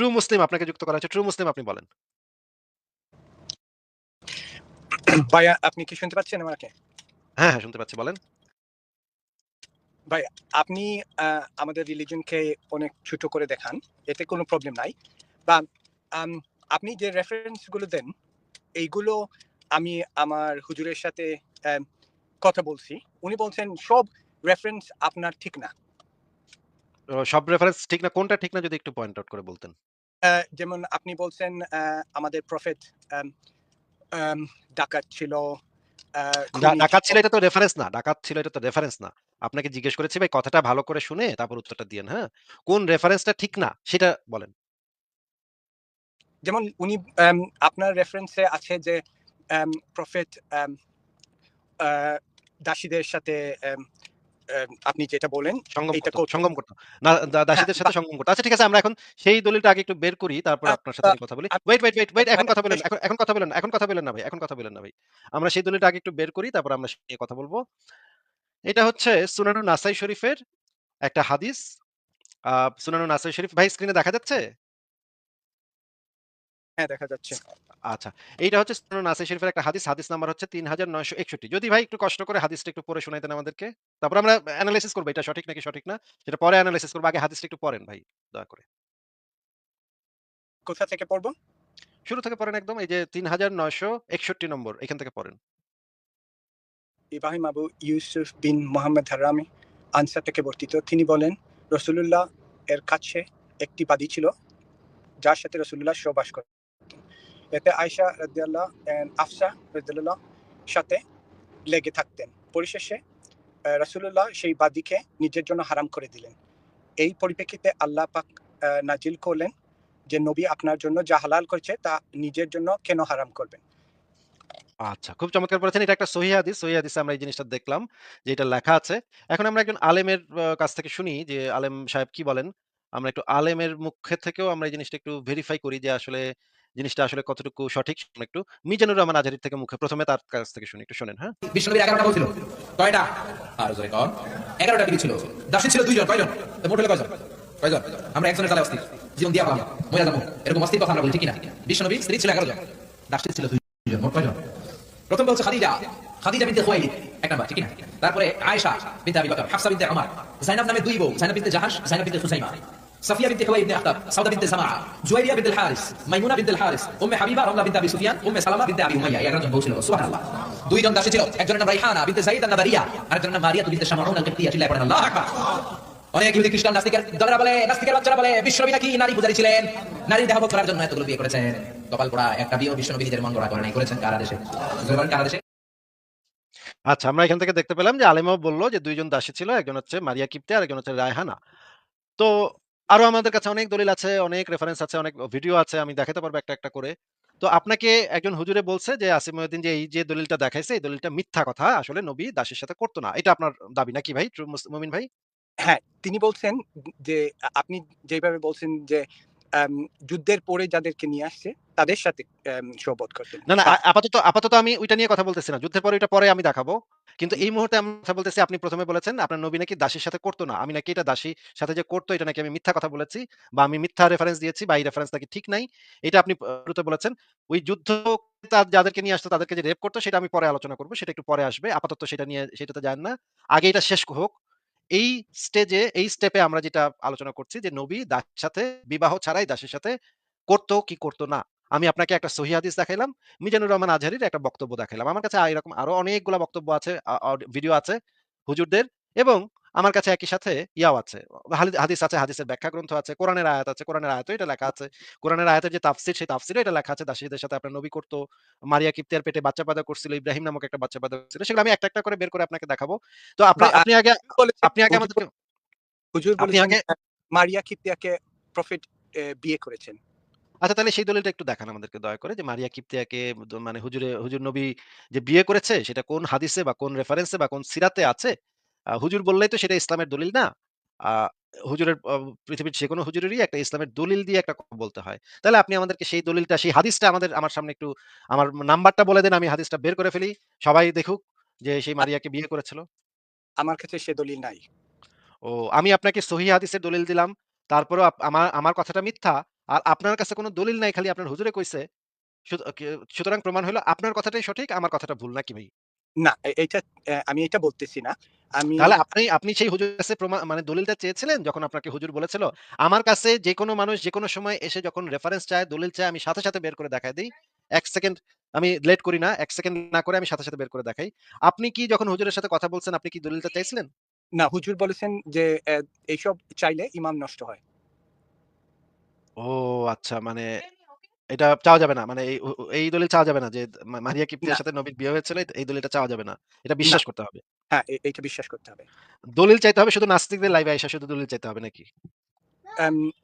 True মুসলিম আপনাকে যুক্ত করা হয়েছে। ট্রু মুসলিম আপনি বলেন। ভাইয়া আপনি কি শুনতে পাচ্ছেন আমাকে? হ্যাঁ, হ্যাঁ শুনতে পাচ্ছি বলেন। ভাই আপনি আমাদের রিলিজনকে অনেক ছোট করে দেখান। এতে কোনো প্রবলেম নাই। বা আপনি যে রেফারেন্সগুলো দেন, এইগুলো আমি আমার হুজুরের সাথে কথা বলছি। উনি বলছেন সব রেফারেন্স আপনার ঠিক না। সব রেফারেন্স ঠিক না কোনটা ঠিক না যদি একটু পয়েন্ট আউট করে বলতেন। যেমন আপনি বলছেন আমাদের প্রফেট ডাকাত ছিল, ডাকাত ছিল। এটা তো রেফারেন্স না। ডাকাত ছিল এটা তো রেফারেন্স না। আপনাকে জিজ্ঞেস করেছি ভাই কথাটা ভালো করে শুনে তারপর উত্তরটা দিয়েন, হ্যাঁ? কোন রেফারেন্সটা ঠিক না সেটা বলেন। যেমন উনি আপনার রেফারেন্সে আছে যে প্রফেট দাসীদের সাথে আপনি যেটা বলেন সঙ্গম এটা সঙ্গম করত। দাসীদের সাথে সঙ্গম করত। আচ্ছা ঠিক আছে আমরা এখন সেই দলিলটা আগে একটু বের করি তারপর আপনার সাথে কথা বলি। ওয়েট, ওয়েট, ওয়েট, ওয়েট এখন কথা বলেন এখন এখন কথা বলেন না এখন কথা বলেন না ভাই। এখন কথা বলেন না ভাই। আমরা সেই দলিলটা আগে একটু বের করি তারপর আমরা সে কথা বলব। এটা হচ্ছে সুনানুন নাসাই শরীফের একটা হাদিস। আ সুনানুন নাসাই শরীফ ভাই স্ক্রিনে দেখা যাচ্ছে? হ্যাঁ, দেখা যাচ্ছে। আচ্ছা। এইটা হচ্ছে সুনানুন নাসাই শরীফের একটা হাদিস। হাদিস নাম্বার হচ্ছে ৩৯৬১ যদি ভাই একটু কষ্ট করে হাদিসটা একটু পড়ে শোনাইতেন আমাদেরকে। তারপর আমরা এনালাইসিস করব এটা সঠিক নাকি সঠিক না। সেটা পরে এনালাইসিস করব। আগে হাদিসটা একটু পড়েন ভাই দয়া করে। কোথা থেকে পড়ব? শুরু থেকে পড়েন একদম এই যে ৩৯৬১ নম্বর এখান থেকে পড়েন। Ibrahim Abu Yusuf bin Muhammad হারামি আনসার থেকে বর্তিত। তিনি বলেন, রাসূলুল্লাহ এর কাছে একটি বাদী ছিল, যার সাথে রাসূলুল্লাহ সহবাস করতেন। এতে আয়েশা রাদিয়াল্লাহ এন্ড আফসা রাদিয়াল্লাহ সাথে লেগে থাকতেন। পরিশেষে আ রাসূলুল্লাহ সেই বাদীকে নিজের জন্য হারাম করে দিলেন। এই পরিপ্রেক্ষিতে আল্লাহ পাক নাজিল করলেন যে নবী আপনার জন্য যা হালাল করেছে তা নিজের জন্য কেন হারাম করবেন? আচ্ছা, খুব চমৎকার বলেছেন। এটা একটা। সহিহ হাদিসে আমরা এই জিনিসটা দেখলাম যে এটা লেখা আছে। এখন আমরা একজন আলেমের কাছ থেকে শুনি যে আলেম সাহেব কি বলেন। আমরা একটু আলেমের মুখে থেকেও আমরা এই জিনিসটা একটু ভেরিফাই করি যে আসলে জিনিসটা আসলে কতটুকু সঠিক একটু মিজানুর রহমান আজহারীর থেকে মুখে ১ম এ তার কাছ থেকে শুনি। একটু শোনেন, হ্যাঁ? বিষ্ণুনবীর ১১ টা বউ ছিল। কয়টা? আরও জোরে কন। ১১ টা বিবি ছিল। দাসী ছিল ২ জন। কয়জন? মোট হলো কয়জন? কয়জন? আমরা একজনের জ্বালায় অস্থির। জীবন দিয়া পালাম। মইরা যাব। এরকম অস্থির কথা আমরা বলি ঠিক কি না? বিষ্ণুনবীর স্ত্রী ছিল ১১ জন। দাসী ছিল ২ জন। মোট কয়জন? প্রথম বলছে খাদিজা। খাদিজা বিনতে। এক নাম্বার ঠিক না? তারপরে আয়েশা বিনতে আবি বকর, হাফসা বিনতে ওমর, যায়নাব নামে দুই বউ, যায়নাব বিনতে জাহাশ, যায়নাব বিনতে। সাফিয়া বিনতে খুয়াই ইবনে আখতাব, সাউদা বিনতে জামাআ, জুয়াইরিয়া বিনতে হারিস, মাইমুনা বিনতে হারিস, উম্মে হাবিবা রমলা বিনতে আবি সুফিয়ান, উম্মে সালামা বিনতে আবি উমাইয়া। 11 জন বউ। সুবহানাল্লাহ। দুইজন দাসী ছিল। একজনের নাম রাইহানা বিনতে যায়েদ আন-নাবারিয়া, আরেকজনের নাম মারিয়া বিনতে শামাউন আল-কিবতিয়া। চিল্লায় পড়েন আল্লাহু আকবার। অনেক ইহুদি খ্রিস্টান নাস্তিকের দলেরা বলে নাস্তিকের বাচ্চারা বলে বিশ্বনবী নাকি নারী পূজারী ছিলেন নারী দেহভোগ করার জন্য এতগুলো বিয়ে করেছেন কপাল পোড়া একটা বিয়ে বিশ্বনবী নিজের মন গড়া করে নাই করেছেন কারা দেশে কারা দেশে আচ্ছা, আমরা এখান থেকে দেখতে পেলাম যে আলেমাও বলল যে দুইজন দাসী ছিল। একজন হচ্ছে মারিয়া কিপ্তে আর একজন হচ্ছে রায়হানা। তো আরও আমাদের কাছে অনেক দলিল আছে, অনেক রেফারেন্স আছে, অনেক ভিডিও আছে। আমি দেখাতে পারব একটা, একটা করে। তো আপনাকে একজন হুজুরে বলছে যে আসিফ মহিউদ্দিন যে এই যে দলিলটা দেখাইছে এই দলিলটা মিথ্যা কথা। আসলে নবী দাসীর সাথে করত না। এটা আপনার দাবি নাকি ভাই মুমিন ভাই? হ্যাঁ, তিনি বলছেন যে আপনি যেভাবে বলছেন যে যুদ্ধের পরে যাদেরকে নিয়ে আসছে তাদের সাথে সহবত করতেন। না, না আপাতত আপাতত আমি ওইটা নিয়ে কথা বলতেছি না। যুদ্ধের পরে ওইটা পরে আমি দেখাবো। কিন্তু এই মুহূর্তে আমি কথা বলতেছি, আপনি ১ম এ বলেছেন আপনার নবী নাকি দাসীর সাথে করত না। আমি নাকি এটা দাসীর সাথে যে করত, এটা নাকি আমি মিথ্যা কথা বলেছি বা আমি মিথ্যা রেফারেন্স দিয়েছি বা এই রেফারেন্স নাকি ঠিক নাই। এটা আপনি শুরুতে বলেছেন। ওই যুদ্ধ যাদেরকে নিয়ে আসতো, তাদেরকে যে রেপ করতো, সেটা আমি পরে আলোচনা করব, সেটা একটু পরে আসবে। আপাতত সেটা নিয়ে সেটাতে যায়েন না। আগে এটা শেষ হোক। এই স্টেজে এই স্টেপে আমরা যেটা আলোচনা করছি যে নবী দাসীর সাথে, বিবাহ ছাড়াই দাসীর সাথে করতো কি করতো না। আমি আপনাকে একটা সহিহ হাদিস দেখাইলাম। মিজানুর রহমান আজহারীর একটা বক্তব্য দেখাইলাম। আমার কাছে এরকম আরও অনেকগুলা বক্তব্য আছে, ভিডিও আছে হুজুরদের এবং আমার কাছে একই সাথে ইয়াও আছে। হাদিস আছে, হাদিসের ব্যাখ্যা গ্রন্থ আছে, কোরআনের আয়াত আছে, কোরআনের আয়াতেও এটা লেখা আছে। কোরআনের আয়াতের যে তাফসীর সেই তাফসীরেও এটা লেখা আছে দাসীদের সাথে আপনার নবী করতো মারিয়া কিপ্তিয়ার পেটে বাচ্চা পয়দা করছিল। ইব্রাহিম নামক একটা বাচ্চা পয়দা করছিল। সেগুলো আমি একটা, একটা করে বের করে আপনাকে দেখাবো। তো আপনি আপনি আগে আপনি আগে হুজুর আপনি আগে মারিয়া কিপ্তিয়াকে প্রফেট বিয়ে করেছেন। আচ্ছা তাহলে সেই দলিলটা একটু দেখান আমাদেরকে দয়া করে যে মারিয়া কিপ্তিয়াকে মানে হুজুরে হুজুর নবী যে বিয়ে করেছে সেটা কোন হাদিসে বা কোন রেফারেন্সে বা কোন সিরাতে আছে? হুজুর বললেই তো সেটা ইসলামের দলিল না। হুজুরের পৃথিবীর যেকোনো হুজুরেরই একটা ইসলামের দলিল দিয়ে একটা কথা বলতে হয়। তাহলে আপনি আমাদেরকে সেই দলিলটা সেই হাদিসটা আমাদের আমার সামনে একটু আমার নাম্বারটা বলে দেন আমি হাদিসটা বের করে ফেলি। সবাই দেখুক যে সেই মারিয়াকে বিয়ে করেছিল। আমার কাছে সে দলিল নাই। ও আমি আপনাকে সহিহ হাদিসের দলিল দিলাম। তারপরেও আমার আমার কথাটা মিথ্যা। আর আপনার কাছে কোনো দলিল নাই খালি আপনার হুজুরে কইছে। সুতরাং প্রমাণ হইল আপনার কথাটাই সঠিক, আমার কথাটা ভুল নাকি ভাই? না, এ এইটা অ্যা আমি এটা বলতেছি না। আমি তাহলে আপনি আপনি সেই হুজুরের কাছে প্রমা মানে দলিলটা চেয়েছিলেন যখন আপনাকে হুজুর বলেছিল? আমার কাছে যেকোনো মানুষ যেকোনো সময় এসে যখন রেফারেন্স চায়, দলিল চায় আমি সাথে, সাথে বের করে দেখায় দেই। ১ সেকেন্ড আমি লেট করি না। এক সেকেন্ড না করে আমি সাথে, সাথে বের করে দেখাই। আপনি কি যখন হুজুরের সাথে কথা বলছেন আপনি কি দলিলটা চাইছিলেন? না, হুজুর বলেছেন যে এইসব চাইলে ইমান নষ্ট হয়। ও আচ্ছা মানে এটা চাওয়া যাবে না। মানে এই ও ও এই দলিল চাওয়া যাবে না যে মা মারিয়া না। কিপ্তিয়ার সাথে নবীর বিয়ে হয়েছিল এই দলিলটা চাওয়া যাবে না। এটা না। বিশ্বাস করতে হবে। হ্যাঁ, এ এইটা বিশ্বাস করতে হবে। দলিল চাইতে হবে শুধু নাস্তিকদের লাইভে আইসা শুধু দলিল চাইতে হবে নাকি?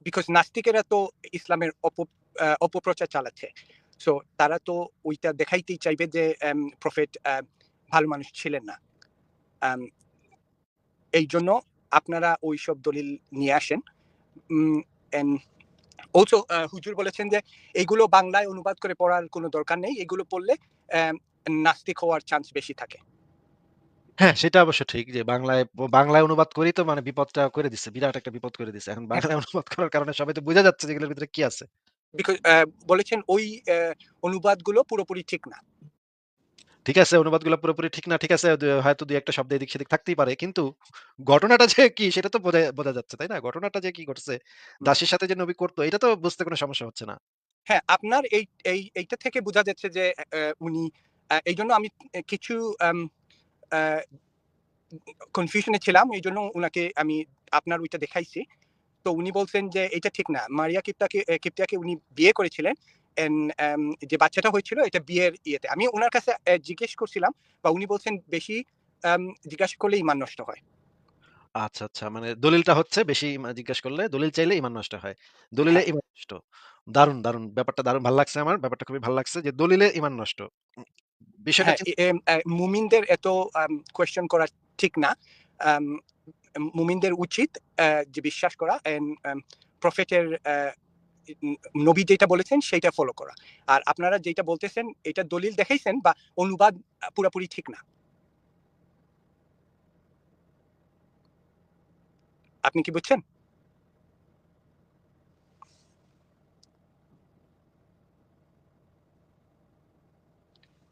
বিকজ নাস্তিকেরা তো ইসলামের অপ আ অপপ্রচার চালাচ্ছে। সো তারা তো ওইটা দেখাইতেই চাইবে যে প্রফেট ভালো মানুষ ছিলেন না। এই জন্য আপনারা ওইসব দলিল নিয়ে আসেন। অলসো হুজুর বলেছেন যে এগুলো বাংলায় অনুবাদ করে পড়ার কোনো দরকার নেই। এগুলো পড়লে নাস্তিক হওয়ার চান্স বেশি থাকে। হ্যাঁ, সেটা অবশ্য ঠিক যে বাংলায় বাংলায় অনুবাদ করেই তো মানে বিপদটা করে দিচ্ছে বিরাট একটা বিপদ করে দিছে। এখন বাংলায় অনুবাদ করার কারণে সবাই তো বোঝা যাচ্ছে যে এগুলোর ভিতরে কি আছে। বলেছেন ওই অনুবাদ অনুবাদগুলো পুরোপুরি ঠিক না। ঠিক আছে অনুবাদগুলো পুরোপুরি ঠিক না। ঠিক আছে হয়তো ২ ১ টা শব্দ এদিক সেদিক থাকতেই পারে। কিন্তু ঘটনাটা যে কি সেটা তো বোঝা যাচ্ছে, তাই না? ঘটনাটা যে কি ঘটছে। দাসীর সাথে যে নবী করত এটা তো বুঝতে কোনো সমস্যা হচ্ছে না। হ্যাঁ, আপনার এই এই এইটা থেকে বোঝা যাচ্ছে যে উনি আ এইজন্য আমি কিছু কনফিউশন ছিলাম। এইজন্য উনাকে আমি আপনার ওইটা দেখাইছি। তো উনি বলছেন যে এটা ঠিক না। মারিয়া কিপ্তাকে কিপ্তিয়াকে উনি বিয়ে করেছিলেন। যে বাচ্চাটা হয়েছিল এটা বিয়ের ইয়েতে। আমি ওনার কাছে জিজ্ঞেস করছিলাম বা উনি বলছেন বেশি জিজ্ঞাসা করলে ঈমান নষ্ট হয়। আচ্ছা, আচ্ছা। মানে দলিলটা হচ্ছে বেশি জিজ্ঞেস করলে দলিল চাইলে ঈমান নষ্ট হয়। দলিলে হ্যাঁ। ঈমান নষ্ট। দারুণ, দারুণ। ব্যাপারটা দারুণ ভালো লাগছে আমার। ব্যাপারটা খুবই ভালো লাগছে যে দলিলে ইমান নষ্ট। বিষয়টা হ্যাঁ, মুমিনদের এত কোয়েশ্চেন করা ঠিক না। মুমিনদের উচিত যে বিশ্বাস করা প্রফেটের নবী যেটা বলেছেন সেইটা ফলো করা। আর আপনারা যেটা বলতেছেন এটা দলিল দেখাইছেন বা অনুবাদ পুরাপুরি ঠিক না। আপনি কি বুঝছেন?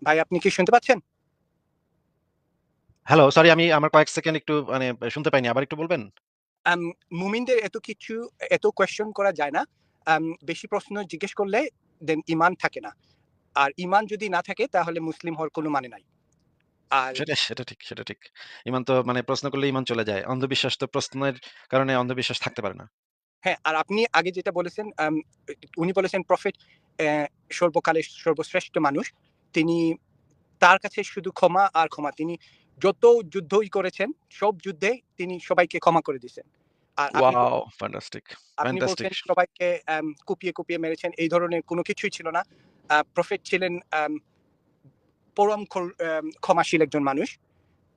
ভাই আপনি কি শুনতে পাচ্ছেন? হ্যালো, সরি আমি আমার কয়েক সেকেন্ড একটু মানে শুনতে পাইনি। আবার একটু বলবেন? মুমিনদের এত কিছু এত কোয়েশ্চেন করা যায় না। বেশি প্রশ্ন জিজ্ঞেস করলে দেন ঈমান থাকে না। আর ঈমান যদি না থাকে তাহলে মুসলিম হওয়ার কোনো মানে নাই। সেটা সেটা ঠিক, সেটা ঠিক। ঈমান তো মানে প্রশ্ন করলে ঈমান চলে যায়। অন্ধবিশ্বাস তো প্রশ্নের কারণে অন্ধবিশ্বাস থাকতে পারে না। হ্যাঁ, আর আপনি আগে যেটা বলেছেন উনি বলেছেন প্রফেট অ্যা সর্বকালের সর্বশ্রেষ্ঠ মানুষ। তিনি তার কাছে শুধু ক্ষমা আর ক্ষমা। তিনি যত যুদ্ধই করেছেন সব যুদ্ধে তিনি সবাইকে ক্ষমা করে দিয়েছেন। আর আপনি ওয়াও! ফ্যান্টাস্টিক, আপনি ফ্যান্টাস্টিক। বলছেন সবাইকে আম কুপিয়ে, কুপিয়ে মেরেছেন। এই ধরনের কোনো কিছুই ছিল না। প্রফেট ছিলেন আম পরম আম ক্ষমাশীল একজন মানুষ।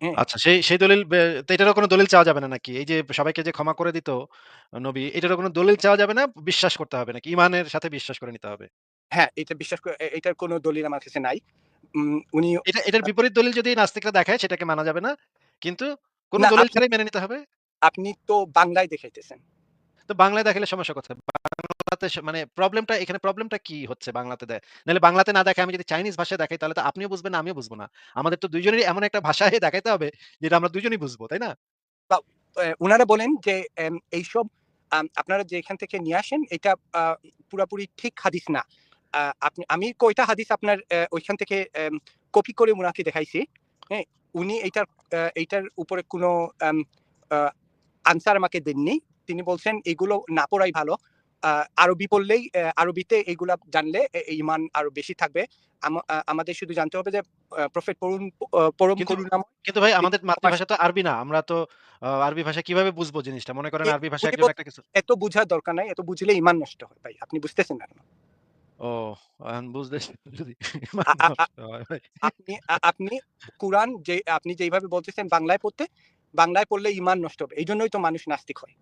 হ্যাঁ? আচ্ছা সেই সেই দলিল বে তো এটারও কোনো দলিল চাওয়া যাবে না নাকি? এই যে সবাইকে যে ক্ষমা করে দিত নবী, এটারও কোনো দলিল চাওয়া যাবে না? বিশ্বাস করতে হবে নাকি? ইমানের সাথে বিশ্বাস করে নিতে হবে? হ্যাঁ, এটা বিশ্বাস করে এ এটার কোনো দলিল আমার কাছে নাই। উম উনি এটা এটার বিপরীত দলিল যদি নাস্তিকরা দেখায় সেটাকে মানা যাবে না। কিন্তু কোন না দলিল আপনি ছাড়াই মেনে নিতে হবে? আপনি তো বাংলায় দেখাইতেছেন। তো বাংলায় দেখালে সমস্যা কোথায়? বাংলাতে মানে প্রবলেমটা এখানে প্রবলেমটা কি হচ্ছে বাংলাতে দে নাহলে বাংলাতে না দেখায় আমি যদি চাইনিজ ভাষায় দেখাই তাহলে তো আপনিও বুঝবেন আমিও বুঝব না। আমাদের তো ২ জনেরই এমন একটা ভাষায় দেখাইতে হবে যেটা আমরা ২ জনই বুঝব, তাই না? উনারা বলেন যে এইসব আপনারা যে এখান থেকে নিয়ে আসেন এটা পুরাপুরি ঠিক হাদিস না। আপনি আমি কয়টা হাদিস আপনার ওইখান থেকে কপি করে উনাকে দেখাইছি। হ্যাঁ? উনি এইটার এইটার উপরে কোনো আনসার আমাকে দেননি। তিনি বলছেন এগুলো না পড়াই ভালো। আরবি পড়লেই আরবিতে এগুলা জানলে এ ঈমান আরও বেশি থাকবে। আমাদের শুধু জানতে হবে যে প্রফেট আ পরম করুণাময় কিন্তু ভাই আমাদের মাতৃভাষা তো আরবি না। আমরা তো আরবি ভাষা কীভাবে বুঝব জিনিসটা? মনে করেন আরবি ভাষা একজন একটা কিছু এত বুঝার দরকার নাই। এত বুঝলে ইমান নষ্ট হয় ভাই। আপনি বুঝতেছেন না ও যদি। আপনি আপনি কুরআন যে আপনি যেইভাবে বলতেছেন বাংলায় পড়তে, বাংলায় পড়লে ঈমান নষ্ট হবে। এইজন্যই তো মানুষ নাস্তিক হয়।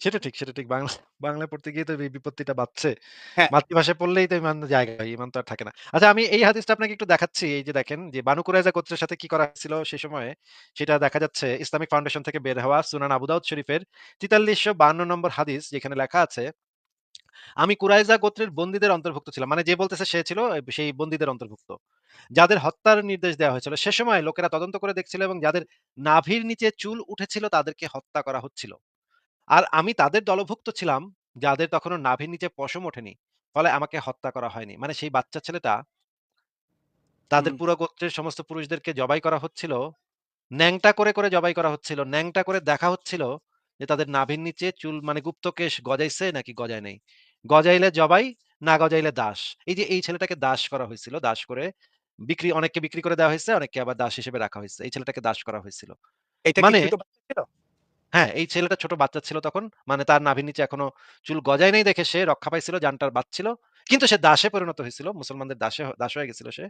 সেটা ঠিক, সেটা ঠিক। বাংলা বাংলায় পড়তে গিয়ে তো এই বিপত্তিটা বাধছে। হ্যাঁ, মাতৃভাষায় পড়লেই তো ইমান জায়গা হয়। ঈমান তো আর থাকে না। আচ্ছা আমি এই হাদিসটা আপনাকে একটু দেখাচ্ছি। এই যে দেখেন যে বানু কুরাইজা গোত্রের সাথে কি করা হয়েছিল সে সময়ে সেটা দেখা যাচ্ছে ইসলামিক ফাউন্ডেশন থেকে বের হওয়া সুনান আবু দাউদ শরীফের ৪৩৫২ নম্বর হাদিস যেখানে লেখা আছে আমি কুরাইজা গোত্রের বন্দীদের অন্তর্ভুক্ত ছিলাম। মানে যে বলতেছে সে ছিল সেই বন্দীদের অন্তর্ভুক্ত। যাদের হত্যার নির্দেশ দেওয়া হয়েছিল। সে সময় লোকেরা তদন্ত করে দেখছিল এবং যাদের নাভির নিচে চুল উঠেছিল তাদেরকে হত্যা করা হচ্ছিল। আর আমি তাদের দলভুক্ত ছিলাম যাদের তখনও নাভির নিচে পশম ওঠেনি। ফলে আমাকে হত্যা করা হয়নি। মানে সেই বাচ্চা ছেলেটা তাদের পুরো গোত্রের সমস্ত পুরুষদেরকে জবাই করা হচ্ছিল। ন্যাংটা করে, করে জবাই করা হচ্ছিল। ন্যাংটা করে দেখা হচ্ছিল যে তাদের নাভির নিচে চুল মানে গুপ্তকেশ গজাইছে নাকি গজায় নাই। গজাইলে জবাই, না গজাইলে দাস। এই যে এই ছেলেটাকে দাস করা হয়েছিল। দাস করে বিক্রি অনেককে বিক্রি করে দেওয়া হয়েছে, অনেককে আবার দাস হিসেবে রাখা হয়েছে। এই ছেলেটাকে দাস করা হয়েছিল। মানে? হ্যাঁ, এই ছেলেটা ছোট বাচ্চা ছিল তখন। মানে তার নাভির নিচে এখনও চুল গজায় নাই দেখে সে রক্ষা পাইছিল, জানটার বাঁচছিল। কিন্তু সে দাসে পরিণত হয়েছিল। মুসলমানদের দাসে দাস হয়ে গেছিল সে।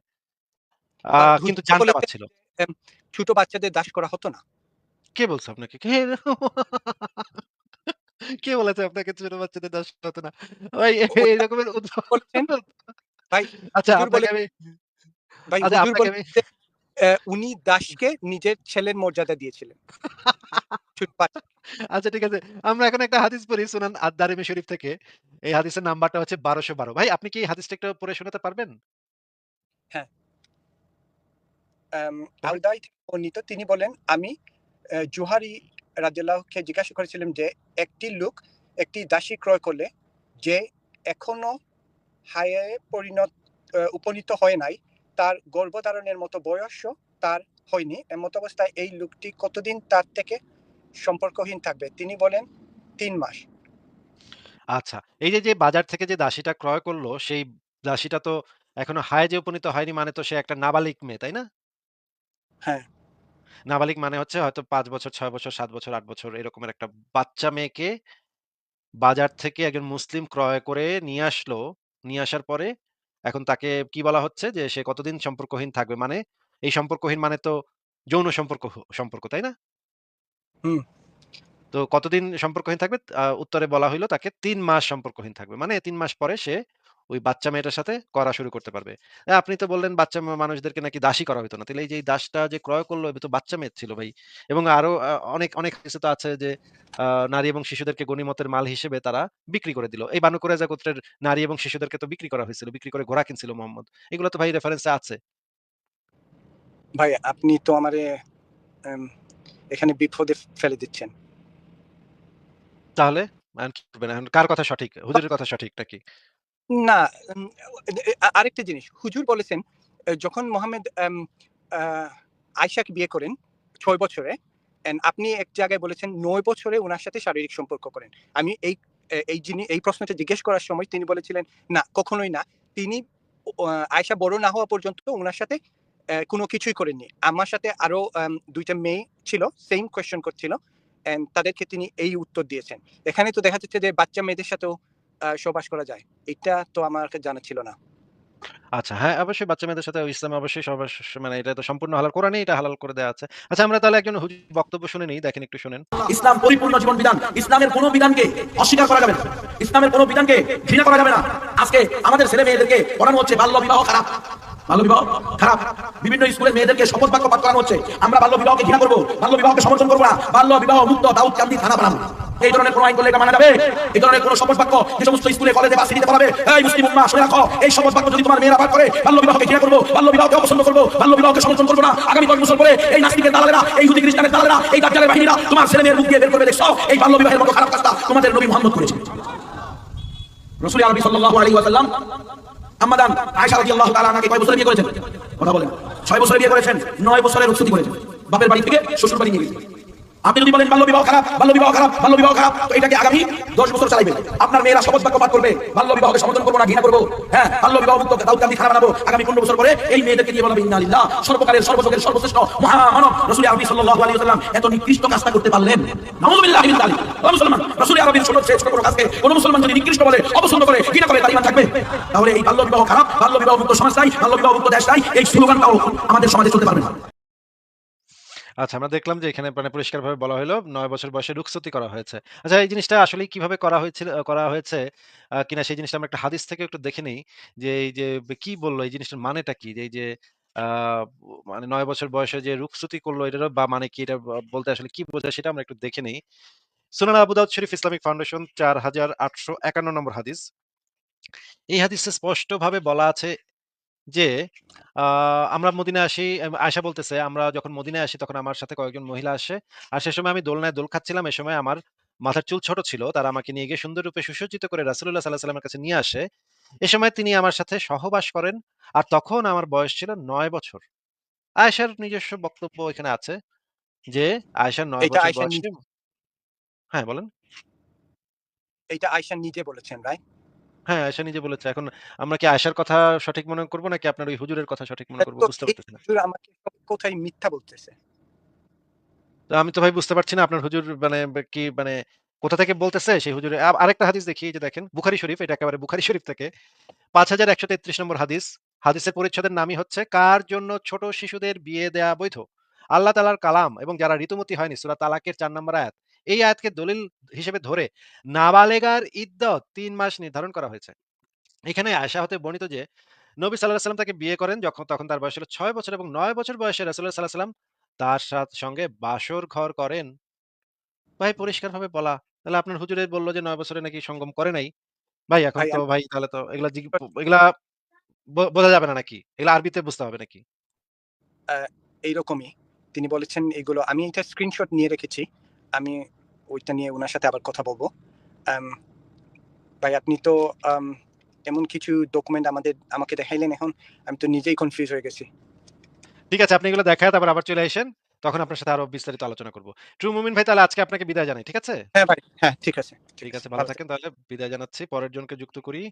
কিন্তু জানটা পাচ্ছিল। ছোট বাচ্চাদের দাস করা হতো না। কে বলছে আপনাকে? কে বলেছে আপনাকে ছোট বাচ্চাদের দাস হতো না? ভাই এই রকমের ভাই আচ্ছা আপনাকে আমি ভাই আচ্ছা উনি দাসকে নিজের ছেলের মর্যাদা দিয়েছিলেন। আচ্ছা ঠিক আছে। আমরা এখন একটা হাদিস পড়ি সুনান শরীফ থেকে। এই হাদিসের নাম্বারটা হচ্ছে ১২১২ ভাই আপনি কি এই হাদিসটা একটু পড়ে শোনাতে পারবেন? হ্যাঁ। আল-দাই বর্ণিত তিনি বলেন, আমি জুহারি রাদিয়াল্লাহুকে জিজ্ঞাসা করেছিলেন যে, একটি লোক একটি দাসী ক্রয় করলে যে এখনও হায়ে পরিণত উপনীত হয় নাই, তার গর্ভধারণের মতো বয়সও তার হয়নি। এমত অবস্থায় এই লোকটি কতদিন তার থেকে সম্পর্কহীন থাকবে? তিনি বলেন তিন মাস। আচ্ছা। এই যে, যে বাজার থেকে যে দাসীটা ক্রয় করল সেই দাসীটা তো এখনও হায়েজে উপনীত হয়নি মানে তো সে একটা নাবালিক মেয়ে, তাই না? হ্যাঁ। নাবালিক মানে হচ্ছে হয়তো ৫ বছর, ৬ বছর, ৭ বছর, ৮ বছর এরকমের একটা বাচ্চা মেয়েকে বাজার থেকে একজন মুসলিম ক্রয় করে নিয়ে আসলো। নিয়ে আসার পরে এখন তাকে কি বলা হচ্ছে যে সে কতদিন সম্পর্কহীন থাকবে? মানে এই সম্পর্কহীন মানে তো যৌন সম্পর্ক সম্পর্ক, তাই না? হুম। তো কতদিন সম্পর্কহীন থাকবে? উত্তরে বলা হইল তাকে তিন মাস সম্পর্কহীন থাকবে। মানে তিন মাস পরে সে ওই বাচ্চা মেয়েটার সাথে করা শুরু করতে পারবে। আ আপনি তো বললেন বাচ্চা মানুষদেরকে নাকি দাসী করা হইতো না। তাইলে এই যে দাসটা যে ক্রয় করল তো বাচ্চা মেয়ে ছিল ভাই। এবং আরও অনেক, অনেক হাদিসে তো আছে যে নারী এবং শিশুদেরকে গনিমতের মাল হিসেবে তারা বিক্রি করে দিল। এই বানু কুরাইজা গোত্রের নারী এবং শিশুদেরকে তো বিক্রি করা হয়েছিল। বিক্রি করে ঘোড়া কিনছিল মুহাম্মদ। এগুলো তো ভাই রেফারেন্স আছে। ভাই আপনি তো আমারে এখানে বিপদে ফেলে দিচ্ছেন। তাহলে? কার কথা সঠিক? হুজুরের কথা সঠিক নাকি? না, আরেকটা জিনিস। হুজুর বলেছেন যখন মোহাম্মদ এম আ আয়েশাকে বিয়ে করেন ছয় বছরে আপনি এক জায়গায় বলেছেন নয় বছরে ওনার সাথে শারীরিক সম্পর্ক করেন। আমি এই এই জিনি এই প্রশ্নটা জিজ্ঞেস করার সময় তিনি বলেছিলেন, "না, কখনোই না।" তিনি ও আ আয়েশা বড় না হওয়া পর্যন্ত ওনার সাথে কোনো কিছুই করেননি। আমার সাথে আরও দুইটা মেয়ে ছিল, সেইম কোয়েশ্চেন করছিল। তাদেরকে তিনি এই উত্তর দিয়েছেন। এখানে তো দেখা যাচ্ছে যে বাচ্চা মেয়েদের সাথেও আ সহবাস করা যায়। এটা তো আমার কাছে জানা ছিল না। আচ্ছা, হ্যাঁ, অবশ্যই বাচ্চা মেয়েদের সাথে ইসলামে অবশ্যই সহবাস মানে এটা তো সম্পূর্ণ হালাল। কোরআনেই এটা হালাল করে দেয়া আছে। আচ্ছা আমরা তাহলে একজন হুজুর বক্তব্য শুনে নেই। দেখেন একটু শোনেন। ইসলাম পরিপূর্ণ জীবন বিধান ইসলামের কোন বিধানকে অস্বীকার করা যাবে না ইসলামের কোন বিধানকে ঘৃণা করা যাবে না আজকে আমাদের ছেলে মেয়েদেরকে পড়ানো হচ্ছে বাল্য বিবাহ খারাপ বাল্য বিবাহ খারাপ বিভিন্ন স্কুলের মেয়েদেরকে শপথ বাক্য পাঠ করানো হচ্ছে আমরা বাল্য বিবাহকে ঘৃণা করব বাল্য বিবাহকে সমর্থন করব না বাল্য বিবাহ মুক্ত দাউদ কান্দি থানা বানাবো এই ধরনের কোন আইন করলে মানা যাবে? এই ধরনের কোন শপথ বাক্য যে সমস্ত স্কুলে, কলেজে বা সিটিতে পড়াবে, এই মুসলিম উম্মাহ, শুনে রাখো, এই শপথ বাক্য যদি তোমার মেয়েরা করে, বাল্য বিবাহকে ঘৃণা করব, বাল্য বিবাহকে অপছন্দ করব, বাল্য বিবাহকে সমর্থন করব না, আগামী দশ বছর পরে এই নাস্তিকের দালালেরা, এই হুদি খ্রিস্টানের দালালেরা, এই বাহিনীরা তোমার ছেলে মেয়ের মুখ দিয়ে বের দেখছ? এই বাল্য বিবাহের মতো খারাপ কাজটা তোমাদের নবী মুহাম্মদ করেছে রসুল ওয়াসাল্লাম কয় বছরে বিয়ে করেছেন? কথা বলেন। ছয় বছরে বিয়ে করেছেন, নয় বছরের রুখসতি করেছেন। বাপের বাড়ি থেকে শ্বশুর বাড়ি নিয়ে গেছেন। আপনি যদি বলেন বাল্য বিবাহ খারাপ, বাল্য বিবাহ খারাপ, বাল্য বিবাহ খারাপ, তো এটাকে আগামী দশ বছর চালাইবে আপনার মেয়েরা শপথ বাক্য পাঠ করবে, বাল্য বিবাহকে সমর্থন করব না, ঘৃণা করব? হ্যাঁ বাল্য বিবাহ মুক্ত খারাপ আগামী পনেরো বছর পরে এই মেয়েদেরকে সর্বকালের, সর্বযুগের, সর্বশ্রেষ্ঠ, মহামানব আরবি সাল্লাল্লাহু আলাইহি ওয়াসাল্লাম এত নিকৃষ্ট কাজটা করতে পারলেন। যালিক। ও মুসলমান, রসুল আরবির ছোট কোনো কাজকে কোনো মুসলমান যদি নিকৃষ্ট বলে, অপছন্দ করে, ঘৃণা করে থাকবে? তাহলে এই বাল্য বিবাহ খারাপ, বাল্য বিবাহ মুক্ত সমাজ বাল্য বিবাহ মুক্ত দেশ এই স্লোগানটাও আমাদের সমাজে চলতে পারবে না। আচ্ছা আমরা দেখলাম যে এখানে মানে পরিষ্কারভাবে বলা হলো ৯ বছর বয়সে রুখসতি করা হয়েছে। আচ্ছা এই জিনিসটা আসলে কীভাবে করা হয়েছিল, করা হয়েছে কিনা সেই জিনিসটা আমরা একটা হাদিস থেকে একটু দেখে নেই। যে এই যে কি বলল, এই জিনিসটার মানেটা কি? যে এই যে, আ মানে নয় বছর বয়সে যে রুখসতি করল, এটারও বা মানে কি এটা বলতে আসলে কি বোঝায় সেটা আমরা একটু দেখে নিই Sunan Abu Dawud Sharif Islamic Foundation 4851 number হাদিস। এই হাদিসে স্পষ্টভাবে বলা আছে যে আ আমরা মদিনায় আসি এম আয়েশা বলতেছে, "আমরা যখন মদিনায় আসি তখন আমার সাথে কয়েকজন মহিলা আসে। আর সে সময় আমি দোলনায় দোল খাচ্ছিলাম। এ সময় আমার মাথার চুল ছোট ছিল। তারা আমাকে নিয়ে গিয়ে সুন্দর রূপে সুসজ্জিত করে রাসূলুল্লাহ সাল্লাল্লাহু আলাইহি কাছে নিয়ে আসে। এ সময় তিনি আমার সাথে সহবাস করেন। আর তখন আমার বয়স ছিল ৯ বছর।" আয়েশার নিজস্ব বক্তব্য এখানে আছে যে আয়েশার ৯ এটা বছর আয়েশা বয়সে নিজে হ্যাঁ, বলেন। এইটা আয়েশা নিজে বলেছেন, রাইট? হ্যাঁ, আয়েশা নিজে বলেছে। এখন আমরা কি আয়েশার কথা সঠিক মনে করব নাকি আপনার ওই হুজুরের কথা সঠিক মনে করব বুঝতে এই পারতেছি না। হুজুর আমাকে কোথায় মিথ্যা বলতেছে। তো আমি তো ভাই বুঝতে পারছি না আপনার হুজুর মানে বে কি মানে কোথা থেকে বলতেছে সেই হুজুরে আ আরেকটা হাদিস দেখি এই যে দেখেন বুখারী শরীফ এটা একেবারে বুখারী শরীফ থেকে ৫১৩৩ নম্বর হাদিস। হাদিসের পরিচ্ছদের নামই হচ্ছে কার জন্য ছোট শিশুদের বিয়ে দেয়া বৈধ? আল্লাহ তালার কালাম এবং যারা ঋতুমতি হয়নি সুরা তালাকের চার নম্বর আয়াত। এই আয়াতকে দলিল হিসেবে ধরে নাবালেগার ইদ্দত ৩ মাস নির্ধারণ করা হয়েছে। এখানে আয়েশা হতে বর্ণিত যে নবী আলাইহি সাল্লাম তাকে বিয়ে করেন যখন তখন তার বয়স ছিল ৬ বছর এবং ৯ বছর বয়সে রাসূলুল্লাহ সাল্লাল্লাহু আলাইহি সাল্লাম তার সাথ সঙ্গে বাসর ঘর করেন। ভাই পরিষ্কারভাবে বলা। তাহলে আপনার হুজুরে বলল যে নয় বছরে নাকি সঙ্গম করে নাই। ভাই এখন ভাই তো ভাই তাহলে তো এগুলা এগুলা বোঝা যাবে না নাকি? এগুলা আরবিতে বুঝতে হবে নাকি? এইরকমই। তিনি বলেছেন এগুলো আমি এটা স্ক্রিনশট নিয়ে রেখেছি। আমি ওইটা নিয়ে ওনার সাথে আবার কথা বলব ভাই আপনি তো এমন কিছু ডকুমেন্ট আমাদের আমাকে দেখাইলেন এখন আমি তো নিজেই কনফিউজ হয়ে গেছি। ঠিক আছে আপনি এগুলো দেখায় তারপর আবার চলে আসেন তখন আপনার সাথে আরও বিস্তারিত আলোচনা করব। ট্রু মুমিন ভাই তাহলে আজকে আপনাকে বিদায় জানাই। ঠিক আছে? হ্যাঁ ভাই, হ্যাঁ ঠিক আছে। ঠিক আছে ভালো থাকেন তাহলে বিদায় জানাচ্ছি। পরের জনকে যুক্ত করি।